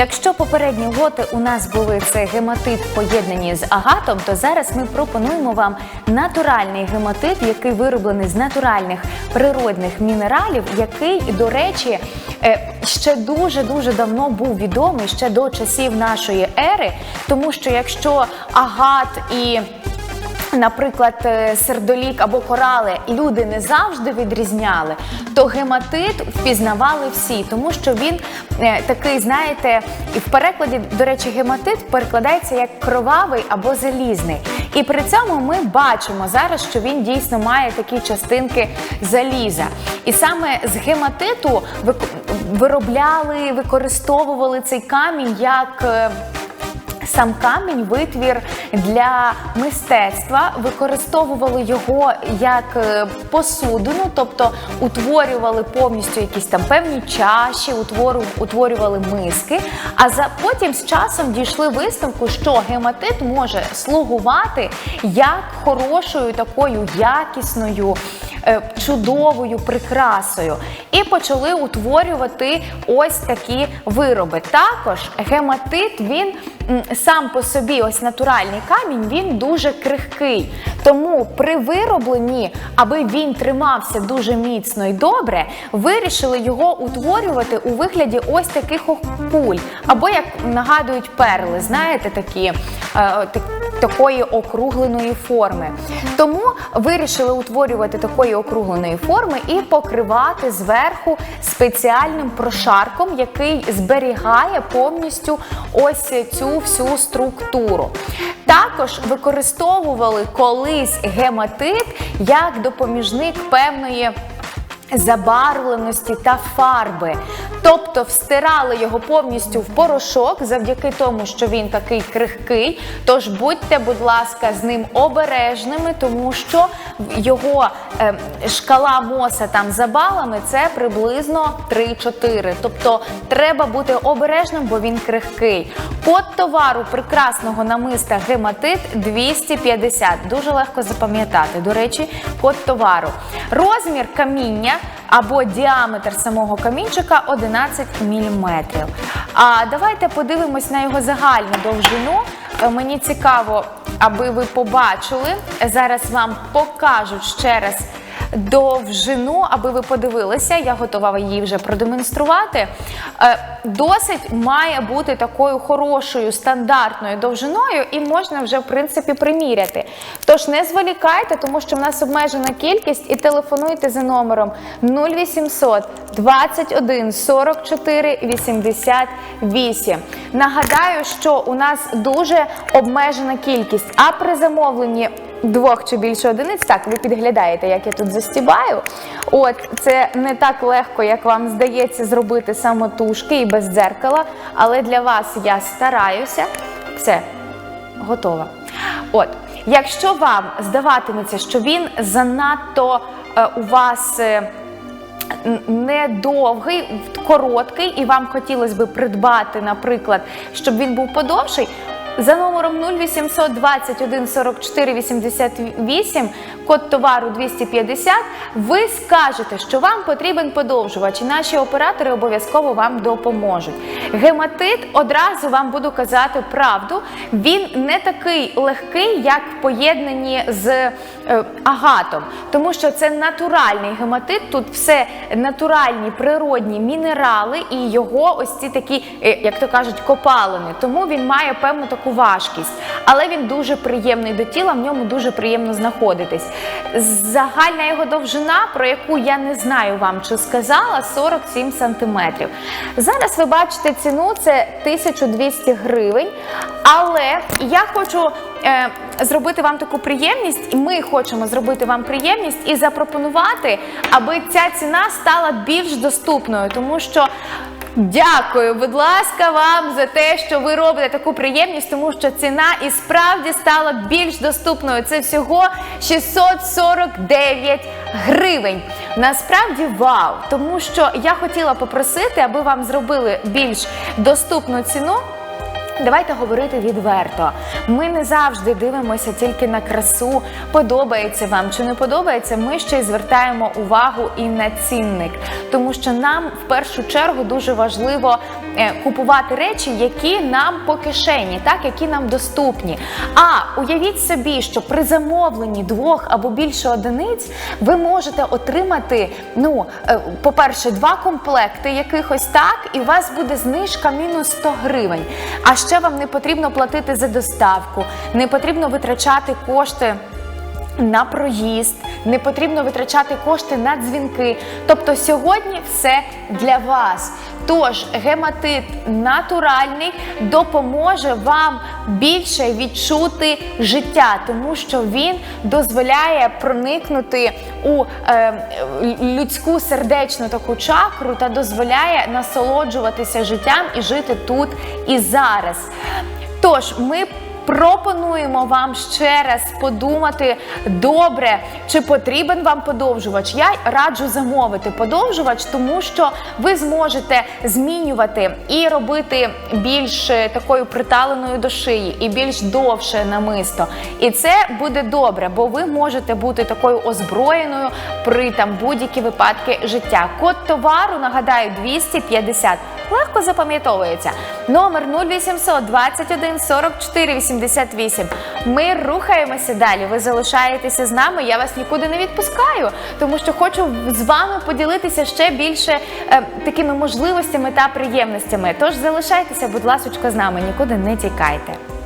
Якщо попередні готи у нас були це гематит поєднані з агатом, то зараз ми пропонуємо вам натуральний гематит, який вироблений з натуральних природних мінералів, який, до речі, е, ще дуже дуже давно був відомий ще до часів нашої ери, тому що якщо агат і Наприклад, е, сердолік або корали люди не завжди відрізняли, то гематит впізнавали всі, тому що він е, такий, знаєте, і в перекладі, до речі, гематит перекладається як кровавий або залізний. І при цьому ми бачимо зараз, що він дійсно має такі частинки заліза. І саме з гематиту виробляли, використовували цей камінь як. Сам камінь витвір для мистецтва, використовували його як е, посудину, тобто утворювали повністю якісь там певні чаші, утворювали миски. А за потім з часом дійшли висновку, що гематит може слугувати як хорошою такою якісною. Е, Чудовою прикрасою, і почали утворювати ось такі вироби. Також гематит він сам по собі, ось натуральний камінь, він дуже крихкий. Тому при виробленні, аби він тримався дуже міцно і добре, вирішили його утворювати у вигляді ось таких куль, або як нагадують перли, знаєте, такі е, так- такої округленої форми. Тому вирішили утворювати такої округленої форми і покривати зверху спеціальним прошарком, який зберігає повністю ось цю всю структуру. Також використовували колись гематит як допоміжник певної забарвленості та фарби. Тобто встирали його повністю в порошок завдяки тому, що він такий крихкий. Тож будьте, будь ласка, з ним обережними, тому що його е, шкала моса там за балами це приблизно 3-4. Тобто треба бути обережним, бо він крихкий. Код товару прекрасного намиста гематит 250. Дуже легко запам'ятати. До речі, код товару. Розмір каміння або діаметр самого камінчика 11 мм. А давайте подивимось на його загальну довжину. Е, Мені цікаво, аби ви побачили. Зараз вам покажуть ще раз довжину, аби ви подивилися. Я готова її вже продемонструвати. Е, Досить має бути такою хорошою стандартною довжиною, і можна вже в принципі приміряти. Тож не зволікайте, тому що в нас обмежена кількість, і телефонуйте за номером 0800 21 44 88. Нагадаю, що у нас дуже обмежена кількість, а при замовленні двох чи більше одиниць, так ви підглядаєте, як я тут застібаю. От це не так легко, як вам здається, зробити самотужки і без дзеркала, але для вас я стараюся. Все, готова. От, якщо вам здаватиметься, що він занадто е, у вас. е, недовгий, короткий, і вам хотілося би придбати, наприклад, щоб він був подовший. За номером 0800 21 44 88, код товару 250, ви скажете, що вам потрібен подовжувач, і наші оператори обов'язково вам допоможуть. Гематит одразу вам буду казати правду. Він не такий легкий, як в поєднанні з е, агатом, тому що це натуральний гематит. Тут все натуральні природні мінерали і його ось ці такі, е, як то кажуть, копалини. Тому він має певну таку важкість, але він дуже приємний до тіла, в ньому дуже приємно знаходитись. Загальна його довжина, про яку я не знаю вам чи сказала, 47 сантиметрів. Зараз ви бачите ціну, це 1200 гривень. Але я хочу е, зробити вам таку приємність, і ми хочемо зробити вам приємність і запропонувати, аби ця ціна стала більш доступною, тому що. Дякую, будь ласка, вам за те, що ви робите таку приємність, тому що ціна і справді стала більш доступною. Це всього 649 гривень. Насправді вау, тому що я хотіла попросити, аби вам зробили більш доступну ціну. Давайте говорити відверто. Ми не завжди дивимося тільки на красу, подобається вам чи не подобається. Ми ще й звертаємо увагу і на цінник, тому що нам в першу чергу дуже важливо е, купувати речі, які нам по кишені, так які нам доступні. А уявіть собі, що при замовленні двох або більше одиниць ви можете отримати, ну, е, по-перше, два комплекти якихось так, і у вас буде знижка мінус 100 гривень. А ще вам не потрібно платити за доставку, не потрібно витрачати кошти. На проїзд не потрібно витрачати кошти на дзвінки. Тобто сьогодні все для вас. Тож гематит натуральний допоможе вам більше відчути життя, тому що він дозволяє проникнути у е, людську сердечну таку чакру та дозволяє насолоджуватися життям і жити тут і зараз. Тож ми Пропонуємо вам ще раз подумати добре, чи потрібен вам подовжувач. Я раджу замовити подовжувач, тому що ви зможете змінювати і робити більш е, такою приталеною до шиї, і більш довше намисто. І це буде добре, бо ви можете бути такою озброєною при там будь-які випадки життя. Код товару нагадаю 250. Легко запам'ятовується. Номер 0800 21 44 88. Ми рухаємося далі. Ви залишаєтеся з нами. Я вас нікуди не відпускаю, тому що хочу з вами поділитися ще більше е, такими можливостями та приємностями. Тож залишайтеся, будь ласка, з нами, нікуди не тікайте.